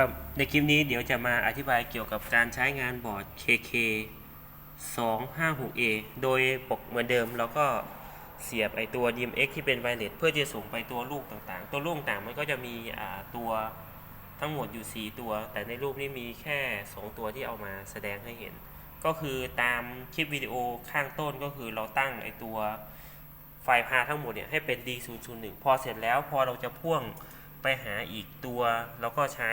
ครับในคลิปนี้เดี๋ยวจะมาอธิบายเกี่ยวกับการใช้งานบอร์ด KK 256A โดยปกเหมือนเดิมแล้วก็เสียบไอตัว DMX ที่เป็นไวเลสเพื่อจะส่งไปตัวลูกต่างๆ ตัวลูกต่างมันก็จะมีตัวทั้งหมดอยู่ 4 ตัว แต่ในรูปนี้มีแค่ 2 ตัวที่เอามาแสดงให้เห็น ก็คือตามคลิปวิดีโอข้างต้นก็คือเราตั้งไอตัวไฟล์พาทั้งหมดเนี่ยให้เป็น D001 พอเสร็จแล้วพอเราจะพ่วง ไปหาอีกตัว แล้วก็ใช้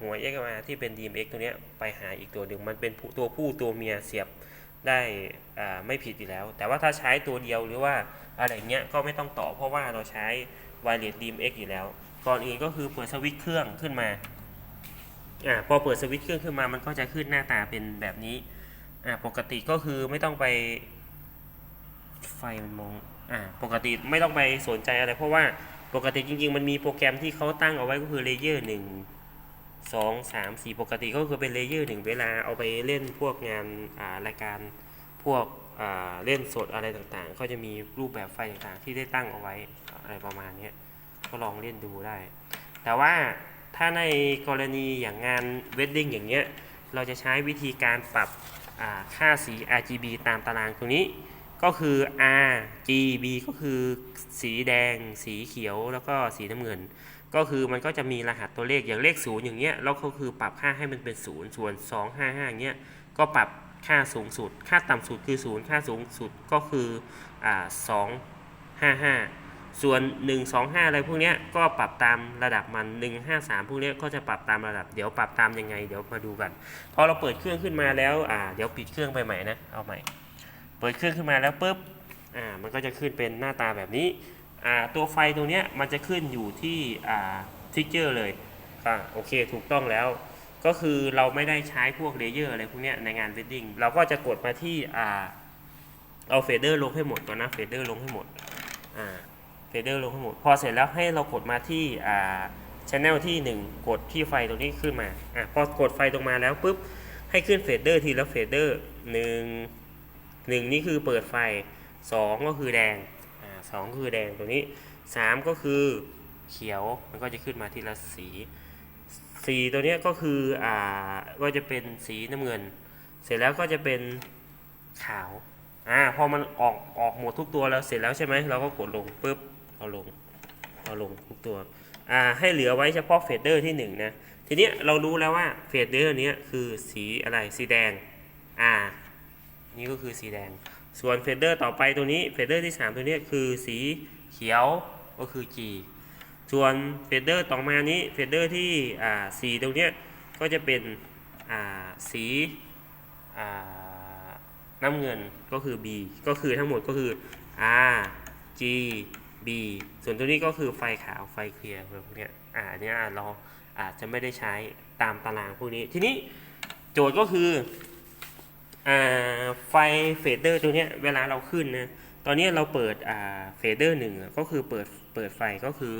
หัว XMR ที่เป็น DMX ตัวนี้ไปหาอีกตัวหนึ่งมันเป็นตัวผู้ตัวเมียเสียบได้ไม่ผิดอยู่แล้ว แต่ว่าถ้าใช้ตัวเดียวหรือว่าอะไรเงี้ยก็ไม่ต้องต่อเพราะว่าเราใช้ Wireless DMX อยู่แล้ว ก่อนอื่นก็คือเปิดสวิตช์เครื่องขึ้นมาอ่าพอเปิดสวิตช์เครื่องขึ้นมามันก็จะขึ้นหน้าตาเป็นแบบนี้อ่าปกติก็คือไม่ต้องไปไฟมันมองอ่าปกติไม่ต้องไปสนใจอะไรเพราะว่า ปกติจริง ๆ มันมีโปรแกรมที่เขาตั้งเอาไว้ก็คือเลเยอร์หนึ่งสองสามสี่ปกติก็คือเป็นเลเยอร์หนึ่งเวลาเอาไปเล่นพวกงานอ่ารายการพวกอ่าเล่นสดอะไรต่างๆ ก็จะมีรูปแบบไฟต่างๆ ที่ได้ตั้งเอาไว้อะไรประมาณนี้ก็ลองเล่นดูได้ แต่ว่าถ้าในกรณีอย่างงานเวดดิ้งอย่างเงี้ยเราจะใช้วิธีการปรับค่าสี RGB ตามตารางตรงนี้ ก็คือ R G B ก็คือสีแดง สีเขียวแล้วก็สีน้ำเงิน ก็คือมันก็จะมีรหัสตัวเลขอย่างเลขศูนย์อย่างเงี้ยแล้วก็คือปรับค่าให้มันเป็นศูนย์ส่วน2 5 5อย่างเงี้ยก็ปรับค่าสูงสุด ค่าต่ำสุดคือศูนย์ค่าสูงสุดก็คืออ่า2 5 5ส่วน 1 2 5 อะไรพวกเนี้ยก็ปรับตามระดับมัน 1 5 3 พวกเนี้ยก็จะปรับตามระดับ เดี๋ยวปรับตามยังไง เดี๋ยวมาดูกัน พอเราเปิดเครื่องขึ้นมาแล้ว อ่า เดี๋ยวปิดเครื่องไปใหม่นะ เอาใหม่ ปิดเครื่องขึ้นมาแล้วปุ๊บอ่ามันก็จะขึ้นเป็นหน้าตาแบบนี้อ่าตัวไฟตรงเนี้ยมันจะขึ้นอยู่ที่อ่าทิกเจอร์เลยอ่าโอเคถูกต้องแล้ว ก็คือเราไม่ได้ใช้พวกเลเยอร์อะไรพวกเนี้ยในงานเวดดิ้งเราก็จะกดมาที่อ่าเอาเฟเดอร์ลงให้หมดก่อนนะเฟเดอร์ลงให้หมดอ่าเฟเดอร์ลงให้หมด พอเสร็จแล้วให้เรากดมาที่อ่าชแนลที่ 1 กดที่ไฟตรงนี้ขึ้นมาอ่าพอกดไฟตรงมาแล้วปุ๊บให้ขึ้นเฟเดอร์ทีละเฟเดอร์หนึ่ง หนึ่งนี่คือเปิดไฟสองก็คือแดงอ่าสองคือแดงตัวนี้สามก็คือเขียวมันก็จะขึ้นมาทีละสีสีตัวนี้ก็คืออ่าก็จะเป็นสีน้ำเงิน เสร็จแล้วก็จะเป็นขาวอ่าพอมันออกออกหมดทุกตัวแล้วเสร็จแล้วใช่ไหมเราก็กดลงปุ๊บเอาลงเอาลงทุกตัวอ่าให้เหลือไว้เฉพาะเฟดเดอร์ที่หนึ่งนะทีนี้เรารู้แล้วว่าเฟดเดอร์นี้คือสีอะไรสีแดงอ่า นี่ก็คือสีแดง ส่วนเฟดเดอร์ต่อไปตัวนี้เฟดเดอร์ที่ 3 ตัวนี้คือสีเขียวก็คือ G ส่วนเฟดเดอร์ต่อมานี้เฟดเดอร์ที่อ่าสีตรงนี้ก็จะเป็นอ่าสีอ่าน้ำเงินก็คือ B ก็คือทั้งหมดก็คือ R G B ส่วนตัวนี้ก็คือไฟขาวไฟเคลียร์พวกเนี้ยอ่าเนี้ยเราอาจจะไม่ได้ใช้ตามตารางพวกนี้ ทีนี้โจทย์ก็คือ ไฟเฟดเดอร์ตัวนี้เวลาเราขึ้นนะตอนนี้เราเปิดเฟดเดอร์หนึ่งก็คือเปิดเปิดไฟก็คือ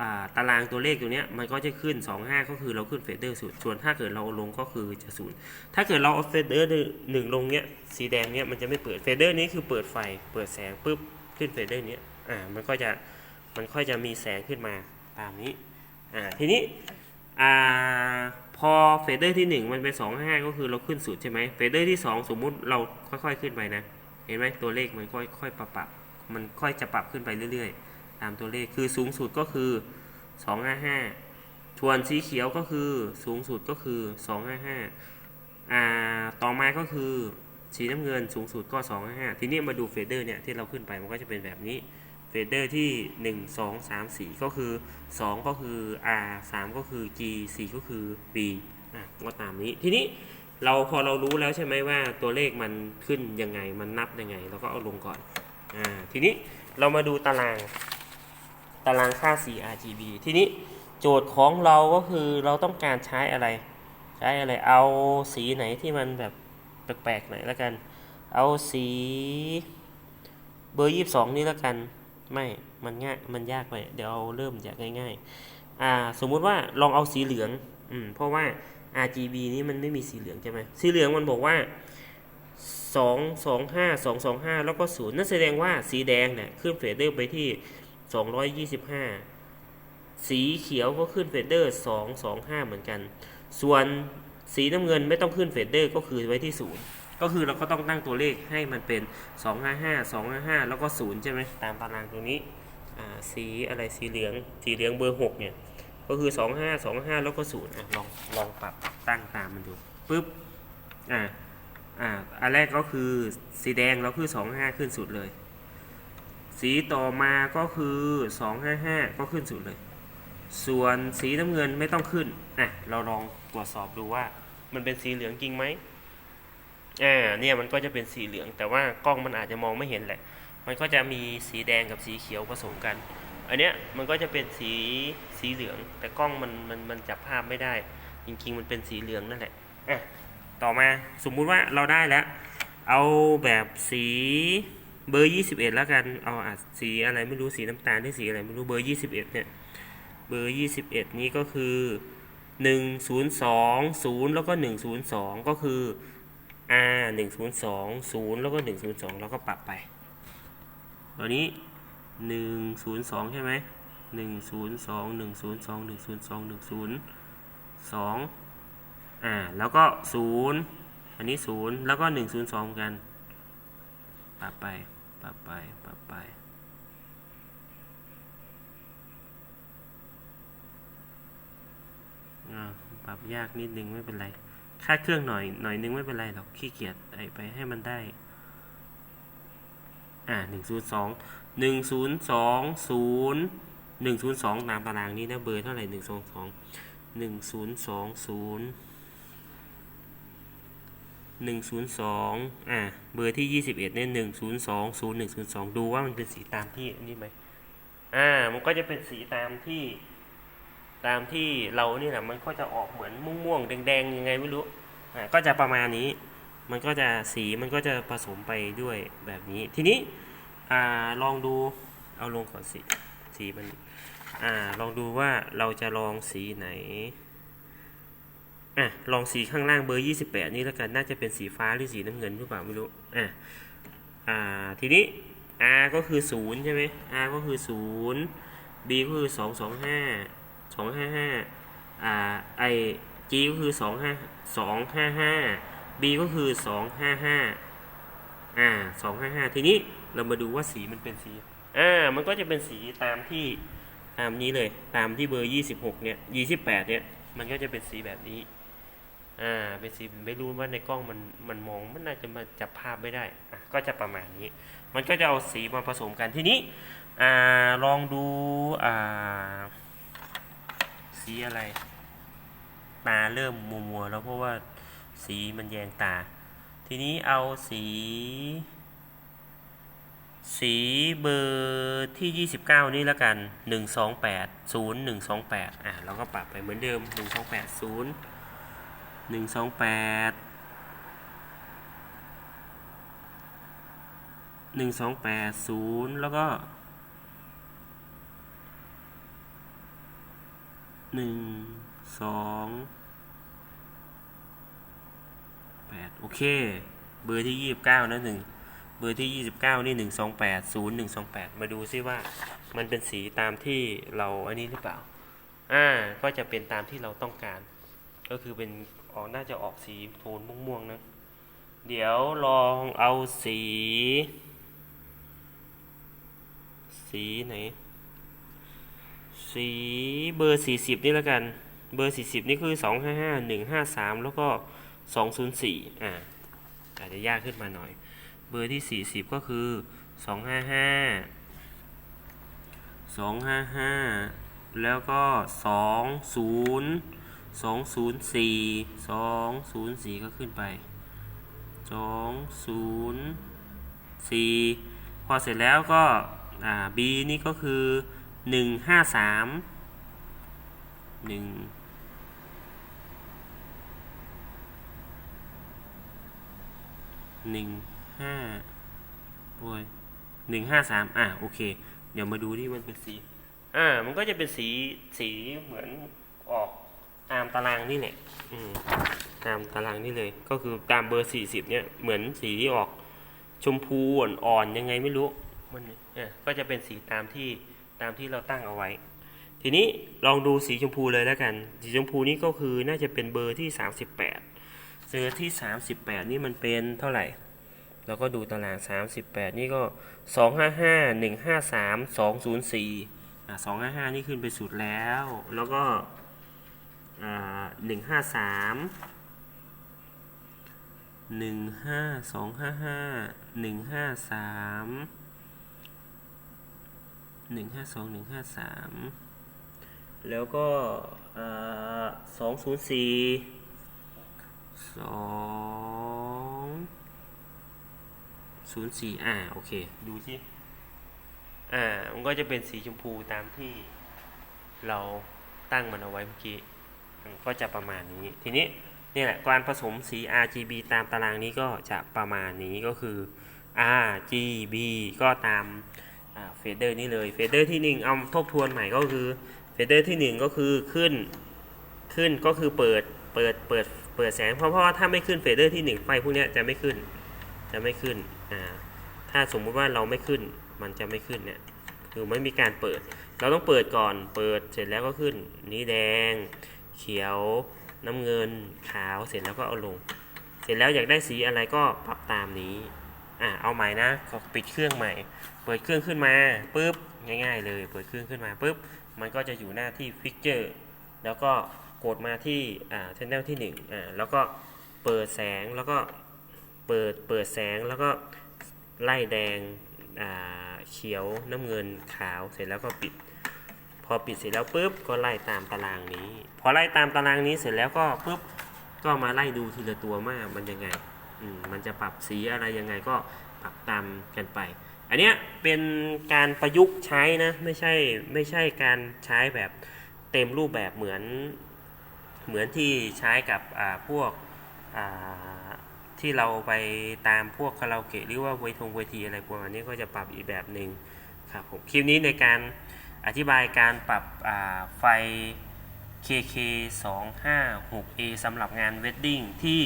อตารางตัวเลขตัวนี้มันก็จะขึ้น 2 5 ก็คือเราขึ้นเฟดเดอร์สุดส่วนถ้าเกิดเราลงก็คือจะศูนย์ถ้าเกิดเราเอาเฟดเดอร์หนึ่งลงเนี้ยสีแดงเนี้ยมันจะไม่เปิดเฟดเดอร์นี้คือเปิดไฟเปิดแสงปุ๊บขึ้นเฟดเดอร์เนี้ยอ่ามันก็จะมันค่อยจะมีแสงขึ้นมาตามนี้อ่าทีนี้ อ่าพอเฟเดอร์ที่1มันเป็น2 5ก็คือเราขึ้นสุดใช่ไหมเฟเดอร์ที่ 2 สมมุติเราค่อยๆขึ้นไปนะ เห็นไหมตัวเลขมันค่อยๆปรับปรับมันค่อยจะปรับขึ้นไปเรื่อยๆ ตามตัวเลขคือสูงสุดก็คือ255ส่วนสีเขียวก็คือสูงสุดก็คือ255อ่าต่อมาก็คือสีน้ำเงินสูงสุดก็255ทีนี้มาดูเฟเดอร์เนี่ยที่เราขึ้นไปมันก็จะเป็นแบบนี้ เฟเดอร์ที่ 1 2 3 4 ก็คือ 2 ก็คือ R 3 ก็คือ G 4 ก็คือ B อะก็ตามนี้ ทีนี้เราพอเรารู้แล้วใช่ไหมว่าตัวเลขมันขึ้นยังไง มันนับยังไง เราก็เอาลงก่อน อ่า ทีนี้เรามาดูตาราง ตารางค่าสี RGB ทีนี้โจทย์ของเราก็คือเราต้องการใช้อะไร ใช้อะไร เอาสีไหนที่มันแบบแปลกๆหน่อยแล้วกัน เอาสีเบอร์ยี่สิบสองนี่แล้วกัน ไม่ มันง่าย มันยากไป เดี๋ยวเอาเริ่มจากง่ายๆ อ่า สมมุติว่าลองเอาสีเหลือง อืม เพราะว่า RGB นี้มันไม่มีสีเหลืองใช่ไหม สีเหลืองมันบอกว่าสองสองห้าสองสองห้าแล้วก็ศูนย์นั่นแสดงว่าสีแดงเนี่ยขึ้นเฟดเดอร์ไปที่สองร้อยยี่สิบห้าสีเขียวก็ขึ้นเฟดเดอร์สองสองห้าเหมือนกัน ส่วนสีน้ำเงินไม่ต้องขึ้นเฟดเดอร์ก็คือไว้ที่ศูนย์ ก็คือเราก็ต้องตั้งตัวเลขให้มันเป็น 255 255 แล้วก็ 0 ใช่ไหมตามตารางตรงนี้สีอะไรสีเหลืองสีเหลืองเบอร์ 6 เนี่ย ก็คือ 25 25 แล้วก็ 0อะลองลองปรับตั้งตามมันดูปุ๊บอ่าอ่าอันแรกก็คือสีแดงเราคือ 25 ขึ้นสุดเลย สีต่อมาก็คือ 255 ก็ขึ้นสุดเลย ส่วนสีน้ำเงินไม่ต้องขึ้นอะเราลองตรวจสอบดูว่ามันเป็นสีเหลืองจริงไหม อ่าเนี่ยมันก็จะเป็นสีเหลือง แต่ว่ากล้องมันอาจจะมองไม่เห็นแหละ มันก็จะมีสีแดงกับสีเขียวผสมกัน อันเนี้ยมันก็จะเป็นสีสีเหลือง แต่กล้องมันมันมันจับภาพไม่ได้ จริงๆ มันเป็นสีเหลืองนั่นแหละอะต่อมาสมมุติว่าเราได้แล้ว เอาแบบสีเบอร์ 21 แล้วกัน เอาอะสีอะไรไม่รู้สีน้ำตาลที่สีอะไรไม่รู้เบอร์ 21 เนี่ยเบอร์ 21 นี้ก็คือ 1 0 2 0 แล้วก็ 102 ก็คือ R 102 0 แล้วก็ 102 แล้วก็ปรับไปตอนนี้ 102 ใช่ไหม102 102 102 102 2อ่าแล้วก็ 0 อันนี้ 0 แล้วก็ 102 กัน ปรับไป ปรับไป ปรับไปอ่าปรับยากนิดนึงไม่เป็นไร ค่าเครื่องหน่อยหน่อยนึงไม่เป็นไรหรอกขี้เกียจไอไปให้มันได้ อ่าหนึ่งศูนย์สองหนึ่งศูนย์สองศูนย์หนึ่งศูนย์สองตามตารางนี้นะเบอร์เท่าไหร่หนึ่งสองสองหนึ่งศูนย์สองศูนย์หนึ่งศูนย์สองอ่าเบอร์ที่ยี่สิบเอ็ดเนี่ยหนึ่งศูนย์สองศูนย์หนึ่งศูนย์สองดูว่ามันเป็นสีตามที่นี่ไหมอ่ามันก็จะเป็นสีตามที่ ตามที่เรานี่แหละมันก็จะออกเหมือนม่วงๆแดงๆยังไงไม่รู้อ่าก็จะประมาณนี้ มันก็จะสีมันก็จะผสมไปด้วยแบบนี้ ทีนี้อ่าลองดูเอาลงก่อนสีสีมันอ่าลองดูว่าเราจะลองสีไหนอะลองสีข้างล่างเบอร์ 28 นี่แล้วกันน่าจะเป็นสีฟ้าหรือสีน้ำเงินหรือเปล่าไม่รู้อะอ่าทีนี้ R ก็คือ 0 ใช่ไหม R ก็คือ 0 B ก็คือ 225 สองห้าห้าอ่าไอ G ก็คือสองห้าสองห้าห้า B ก็คือสองห้าห้าอ่าสองห้าห้าทีนี้เรามาดูว่าสีมันเป็นสีอ่ามันก็จะเป็นสีตามที่ตามนี้เลยตามที่เบอร์ยี่สิบหกเนี่ยยี่สิบแปดเนี่ยมันก็จะเป็นสีแบบนี้อ่าเป็นสีไม่รู้ว่าในกล้องมันมันมองมันน่าจะมาจับภาพไม่ได้อะก็จะประมาณนี้ มันก็จะเอาสีมาผสมกันทีนี้อ่าลองดูอ่า สีอะไร ตาเริ่มมัวมัวแล้วเพราะว่าสีมันแยงตา ทีนี้เอาสี สีเบอร์ที่ 29 นี่แล้วกัน 128 0 128 อะเราก็ปรับไปเหมือนเดิม 128 0 128 128 0 แล้วก็ หนึ่งสองแปดโอเค เบอร์ที่ยี่สิบเก้านะหนึ่งเบอร์ที่ยี่สิบเก้านี่หนึ่งสองแปดศูนย์หนึ่งสองแปดมาดูซิว่ามันเป็นสีตามที่เราอันนี้หรือเปล่า อ่า ก็จะเป็นตามที่เราต้องการ ก็คือเป็นออกน่าจะออกสีโทนม่วงๆนะ เดี๋ยวลองเอาสี สีไหน สีเบอร์ 40 นี่แล้วกัน เบอร์ 40 นี่คือ 255 153 แล้วก็ 204 อ่าอาจจะยากขึ้นมาหน่อย เบอร์ที่ 40 ก็คือ 255 255 แล้วก็ 20 204 204 ก็ขึ้นไป 204 พอเสร็จแล้วก็ อ่า B นี่ก็คือ หนึ่งห้าสามหนึ่งหนึ่งห้าโอ้ยหนึ่งห้าสามอะโอเค เดี๋ยวมาดูที่มันเป็นสี อ่า มันก็จะเป็นสีสีเหมือนออกตามตารางนี่แหละอืมตามตารางนี่เลย ก็คือตามเบอร์สี่สิบเนี่ยเหมือนสีที่ออกชมพูอ่อนๆยังไงไม่รู้มันเนี่ยก็จะเป็นสีตามที่ ตามที่เราตั้งเอาไว้ ทีนี้ลองดูสีชมพูเลยแล้วกัน สีชมพูนี่ก็คือน่าจะเป็นเบอร์ที่ 38เบอร์ที่ 38 นี่มันเป็นเท่าไหร่เราก็ดูตาราง 38 นี่ก็ 255 153 204อ่า255 นี่ขึ้นไปสุดแล้ว แล้วก็อ่า153หนึ่ หนึ่งห้าสองหนึ่งห้าสามแล้วก็สองศูนย์สี่สองศูนย์สี่อ่าโอเค ดูที่อ่า มันก็จะเป็นสีชมพูตามที่เราตั้งมันเอาไว้เมื่อกี้ ก็จะประมาณนี้ ทีนี้นี่แหละการผสมสี RGB ตามตารางนี้ก็จะประมาณนี้ก็คือ RGB ก็ตาม เฟเดอร์นี่เลยเฟเดอร์ที่1เอาทบทวนใหม่ก็คือเฟเดอร์ที่1ก็คือขึ้นขึ้นก็คือเปิดเปิดเปิดเปิดแสงเพราะเพราะว่าถ้าไม่ขึ้นเฟเดอร์ที่1ไฟพวกนี้จะไม่ขึ้นจะไม่ขึ้นอ่าถ้าสมมุติว่าเราไม่ขึ้นมันจะไม่ขึ้นเนี่ยคือไม่มีการเปิด เราต้องเปิดก่อนเปิดเสร็จแล้วก็ขึ้น นี้แดง เขียว น้ำเงินขาวเสร็จแล้วก็เอาลง เสร็จแล้วอยากได้สีอะไรก็ปรับตามนี้ อะเอาใหม่นะขอปิดเครื่องใหม่ เปิดเครื่องขึ้นมาปุ๊บง่ายๆ เลย เปิดเครื่องขึ้นมาปุ๊บมันก็จะอยู่หน้าที่ฟิกเจอร์แล้วก็กดมาที่อ่า channel ที่1อ่าแล้วก็เปิดแสงแล้วก็เปิดเปิดแสงแล้วก็ไล่แดงอ่าเขียวน้ำเงินขาวเสร็จแล้วก็ปิด พอปิดเสร็จแล้วปุ๊บก็ไล่ตามตารางนี้ พอไล่ตามตารางนี้เสร็จแล้วก็ปุ๊บก็มาไล่ดูทีละตัวว่ามันยังไง มันจะปรับสีอะไรยังไงก็ปรับตามกันไป อันเนี้ยเป็นการประยุกต์ใช้นะไม่ใช่ไม่ใช่การใช้แบบเต็มรูปแบบเหมือนเหมือนที่ใช้กับพวกที่เราไปตามพวกคาราโอเกะหรือว่าเวทงเวทีอะไรพวกนี้ก็จะปรับอีกแบบหนึ่งครับผมคลิปนี้ในการอธิบายการปรับไฟ KK 2 5 6 A สำหรับงานเวดดิ้งที่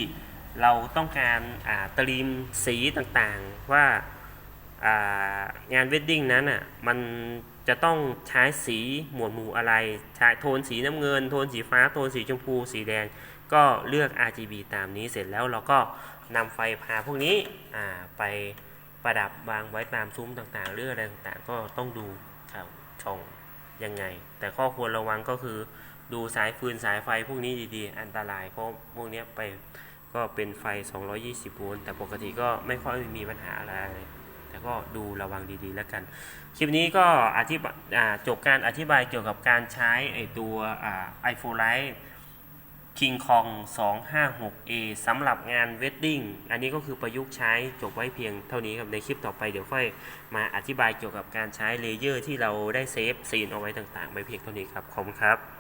เราต้องการตรีมสีต่างๆ ว่าางานเวดดิ้งนั้นอะมันจะต้องใช้สีหมวดหมู่อะไรใช้โทนสีน้ำเงิน โทนสีฟ้า โทนสีชมพู สีแดง ก็เลือก RGB ตามนี้เสร็จแล้วเราก็นำไฟพาพวกนี้ไปประดับวางไว้ตามซุ้มต่างๆหรืออะไรต่างๆ ก็ต้องดูครับช่องยังไง แต่ข้อควรระวังก็คือดูสายฟืนสายไฟพวกนี้ดีๆ อันตรายเพราะพวกนี้ไป ก็เป็นไฟ 220 โวลต์แต่ปกติก็ไม่ค่อยมีปัญหาอะไร แต่ก็ดูระวังดีๆแล้วกัน คลิปนี้ก็อธิบายจบการอธิบายเกี่ยวกับการใช้ไอตัวอ่า iPhone Lite King Kong 256A สำหรับงานเวดดิ้ง อันนี้ก็คือประยุกต์ใช้จบไว้เพียงเท่านี้ครับ ในคลิปต่อไปเดี๋ยวค่อยมาอธิบายเกี่ยวกับการใช้เลเยอร์ที่เราได้เซฟซีนเอาไว้ต่างๆ ไปเพียงเท่านี้ครับ ขอบคุณครับ